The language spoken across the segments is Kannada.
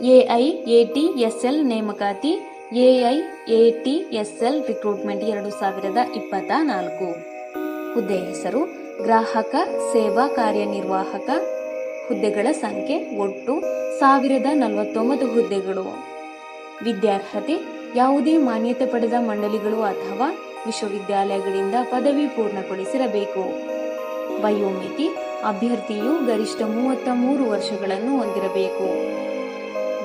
ಎಐ ಎಲ್ ನೇಮಕಾತಿ ಎಐ ಎಲ್ ರಿಕ್ರೂಟ್ಮೆಂಟ್ ಎರಡು ಸಾವಿರದ ಇಪ್ಪತ್ತ ನಾಲ್ಕು ಹುದ್ದೆ ಹೆಸರು ಗ್ರಾಹಕ, ಸೇವಾ ಕಾರ್ಯನಿರ್ವಾಹಕ. ಹುದ್ದೆಗಳ ಸಂಖ್ಯೆ ಒಟ್ಟು ಸಾವಿರದ ನಲವತ್ತೊಂಬತ್ತು ಹುದ್ದೆಗಳು. ವಿದ್ಯಾರ್ಹತೆ, ಯಾವುದೇ ಮಾನ್ಯತೆ ಪಡೆದ ಮಂಡಳಿಗಳು ಅಥವಾ ವಿಶ್ವವಿದ್ಯಾಲಯಗಳಿಂದ ಪದವಿ ಪೂರ್ಣಗೊಳಿಸಿರಬೇಕು. ವಯೋಮಿತಿ ಅಭ್ಯರ್ಥಿಯು ಗರಿಷ್ಠ ಮೂವತ್ತ ಮೂರು ವರ್ಷಗಳನ್ನು ಹೊಂದಿರಬೇಕು.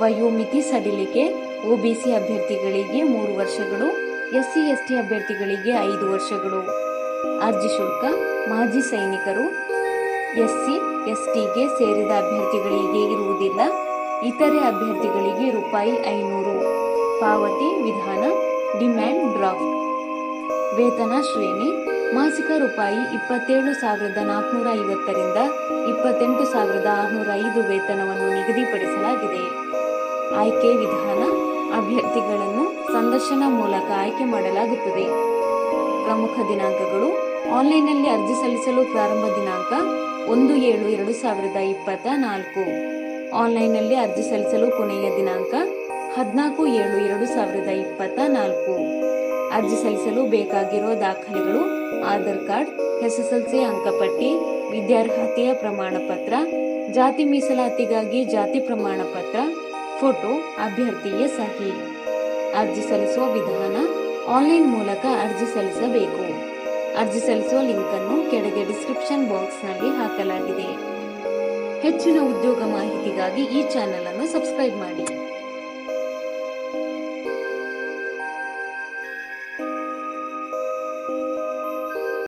ವಯೋಮಿತಿ ಸಡಿಲಿಕೆ ಒಬಿಸಿ ಅಭ್ಯರ್ಥಿಗಳಿಗೆ ಮೂರು ವರ್ಷಗಳು ಎಸ್ಸಿ ಎಸ್ಟಿ ಅಭ್ಯರ್ಥಿಗಳಿಗೆ ಐದು ವರ್ಷಗಳು. ಅರ್ಜಿ ಶುಲ್ಕ, ಮಾಜಿ ಸೈನಿಕರು, ಎಸ್ಸಿ, ಎಸ್ಟಿಗೆ ಸೇರಿದ ಅಭ್ಯರ್ಥಿಗಳಿಗೆ ಇರುವುದಿಲ್ಲ. ಇತರೆ ಅಭ್ಯರ್ಥಿಗಳಿಗೆ ರೂಪಾಯಿ ಐನೂರು. ಪಾವತಿ ವಿಧಾನ, ಡಿಮ್ಯಾಂಡ್ ಡ್ರಾಫ್ಟ್. ವೇತನ ಶ್ರೇಣಿ, ಮಾಸಿಕ ರೂಪಾಯಿ ಇಪ್ಪತ್ತೇಳು ಸಾವಿರದ ನಾಲ್ಕುನೂರ ಐವತ್ತರಿಂದ ಇಪ್ಪತ್ತೆಂಟು ಸಾವಿರದ ಆರುನೂರ ಐದು ವೇತನವನ್ನು ನಿಗದಿಪಡಿಸಲಾಗಿದೆ. ಆಯ್ಕೆ ವಿಧಾನ ಅಭ್ಯರ್ಥಿಗಳನ್ನು ಸಂದರ್ಶನ ಮೂಲಕ ಆಯ್ಕೆ ಮಾಡಲಾಗುತ್ತದೆ. ಪ್ರಮುಖ ದಿನಾಂಕಗಳು ಆನ್ಲೈನ್ನಲ್ಲಿ ಅರ್ಜಿ ಸಲ್ಲಿಸಲು ಪ್ರಾರಂಭ ದಿನಾಂಕ ಒಂದು ಏಳು ಎರಡು ಸಾವಿರದ ಇಪ್ಪತ್ತ ನಾಲ್ಕು ಆನ್ಲೈನ್ನಲ್ಲಿ ಅರ್ಜಿ ಸಲ್ಲಿಸಲು ಕೊನೆಯ ದಿನಾಂಕ ಹದಿನಾಲ್ಕು ಏಳು ಎರಡು ಸಾವಿರದ ಇಪ್ಪತ್ತ ನಾಲ್ಕು ಅರ್ಜಿ ಸಲ್ಲಿಸಲು ಬೇಕಾಗಿರುವ ದಾಖಲೆಗಳು ಆಧಾರ್ ಕಾರ್ಡ್, ಎಸ್ಎಸ್ಎಲ್ಸಿ ಅಂಕಪಟ್ಟಿ, ವಿದ್ಯಾರ್ಹತೆಯ ಪ್ರಮಾಣ ಪತ್ರ ಜಾತಿ ಮೀಸಲಾತಿಗಾಗಿ ಜಾತಿ ಪ್ರಮಾಣ ಪತ್ರ ಫೋಟೋ ಅಭ್ಯರ್ಥಿಯ ಸಹಿ. ಅರ್ಜಿ ಸಲ್ಲಿಸುವ ವಿಧಾನ ಆನ್ಲೈನ್ ಮೂಲಕ ಅರ್ಜಿ ಸಲ್ಲಿಸಬೇಕು. ಅರ್ಜಿ ಸಲ್ಲಿಸುವ ಲಿಂಕ್ ಅನ್ನು ಕೆಳಗೆ ಡಿಸ್ಕ್ರಿಪ್ಷನ್ ಬಾಕ್ಸ್ನಲ್ಲಿ ಹಾಕಲಾಗಿದೆ. ಹೆಚ್ಚಿನ ಉದ್ಯೋಗ ಮಾಹಿತಿಗಾಗಿ ಈ ಚಾನೆಲ್ ಅನ್ನು ಸಬ್ಸ್ಕ್ರೈಬ್ ಮಾಡಿ.